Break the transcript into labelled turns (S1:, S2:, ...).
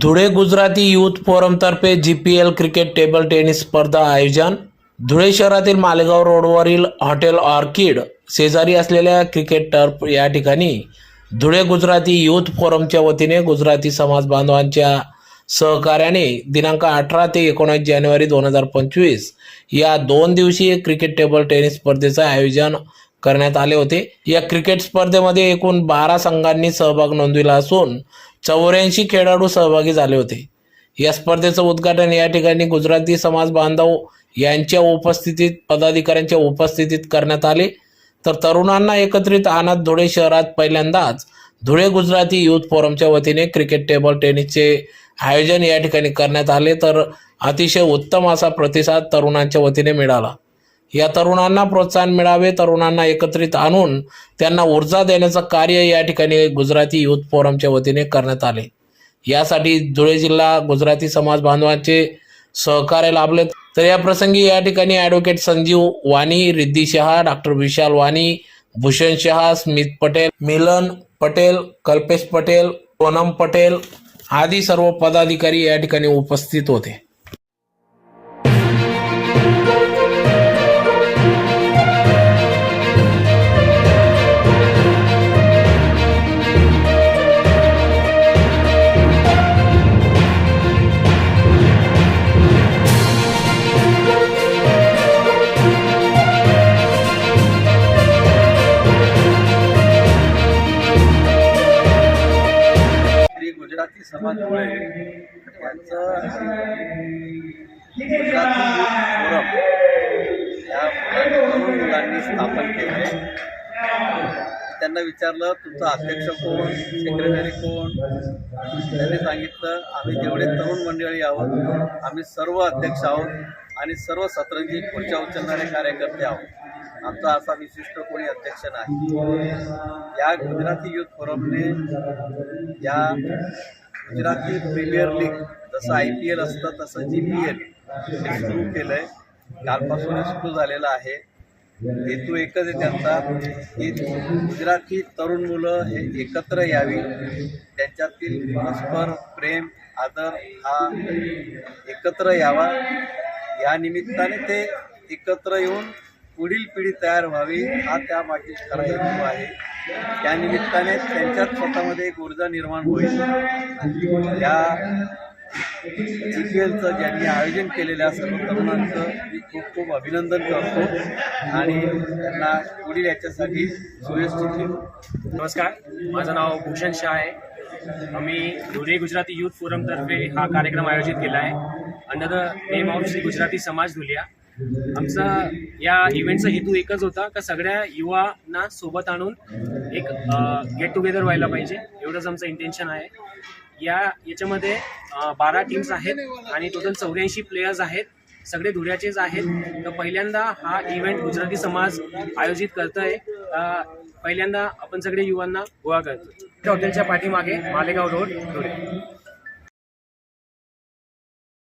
S1: Dhule Gujarati youth फोरमतर्फे G P L cricket table tennis स्पर्धा आयोजन. धुळे शहरातील मालेगाव रोडवरील हॉटेल ऑर्किड शेजारी असलेल्या क्रिकेट टर्फ या ठिकाणी धुळे गुजराती युथ फोरमच्या वतीने गुजराती समाज बांधवांच्या सहकार्याने दिनांक अठरा ते एकोणीस जानेवारी दोन हजार पंचवीस या दोन दिवसीय क्रिकेट टेबल टेनिस स्पर्धेचं आयोजन करण्यात आले होते. या क्रिकेट स्पर्धेमध्ये एकूण बारा संघांनी सहभाग नोंदविला असून चौऱ्याऐंशी खेळाडू सहभागी झाले होते. या स्पर्धेचं उद्घाटन या ठिकाणी गुजराती समाज बांधव यांच्या उपस्थितीत पदाधिकाऱ्यांच्या उपस्थितीत करण्यात आले. तर तरुणांना एकत्रित आणत धुळे शहरात पहिल्यांदाच धुळे गुजराती युथ फोरमच्या वतीने क्रिकेट टेबल टेनिसचे आयोजन या ठिकाणी करण्यात आले. तर अतिशय उत्तम असा प्रतिसाद तरुणांच्या वतीने मिळाला. या तरुणांना प्रोत्साहन मिळावे तरुणांना एकत्रित आणून त्यांना ऊर्जा देण्याचं कार्य या ठिकाणी गुजराती युथ फोरमच्या वतीने करण्यात आले. यासाठी धुळे जिल्हा गुजराती समाज बांधवांचे सहकार्य लाभले तर या प्रसंगी या ठिकाणी ॲडव्होकेट संजीव वाणी रिद्धी शहा डॉक्टर विशाल वाणी भूषण शहा स्मित पटेल मिलन पटेल कल्पेश पटेल सोनम पटेल आदी सर्व पदाधिकारी या ठिकाणी उपस्थित होते.
S2: गुजराती समाज यांचं मुलांनी स्थापन केले त्यांना विचारलं तुमचा अध्यक्ष कोण? सेक्रेटरी कोण? त्यांनी सांगितलं आम्ही जेवढे तरुण मंडळी आहोत आम्ही सर्व अध्यक्ष आहोत आणि सर्व सतरंजी खुर्च्या उचलणारे कार्यकर्ते आहोत. आमचा असा विशिष्ट कोणी अध्यक्ष नाही. या गुजराती युथ फोरमने या गुजराती प्रीमियर लीग जसं आय पी एल असतं तसं जी पी एल हे सुरू केलं आहे कालपासून हे सुरू झालेलं आहे. हेतू एकच आहे त्यांचा की गुजराती तरुण मुलं हे एकत्र यावी. त्यांच्यातील परस्पर प्रेम आदर हा एकत्र यावा. या निमित्ताने ते एकत्र येऊन पुढील पिढी तयार व्हावी हा त्यामागे खरा हेतू आहे. त्यानिमित्ताने त्यांच्यात स्वतःमध्ये एक ऊर्जा निर्माण होईल. या जी पी एलचं ज्यांनी आयोजन केलेल्या सर्व तरुणांचं मी खूप खूप अभिनंदन करतो आणि त्यांना पुढील याच्यासाठी शुभेच्छा
S3: नमस्कार माझं नाव भूषण शाह आहे. आम्ही धुळे गुजराती यूथ फोरमतर्फे हा कार्यक्रम आयोजित केला आहे. Under the name of Shri Gujarati Samaj Dhulia आमचा या इव्हेंटचा हेतू एकच होता का सगळ्या युवांना सोबत आणून एक गेट टुगेदर व्हायला पाहिजे. एवढंच आमचं इंटेन्शन आहे. या याच्यामध्ये बारा टीम्स आहेत आणि टोटल चौऱ्याऐंशी प्लेयर्स आहेत. सगळे धुळ्याचेच आहेत. तर पहिल्यांदा हा इव्हेंट गुजराती समाज आयोजित करतोय. आहे पहिल्यांदा आपण सगळे युवांना गोळा करतो हॉटेलच्या पाठीमागे मालेगाव रोड धुळे.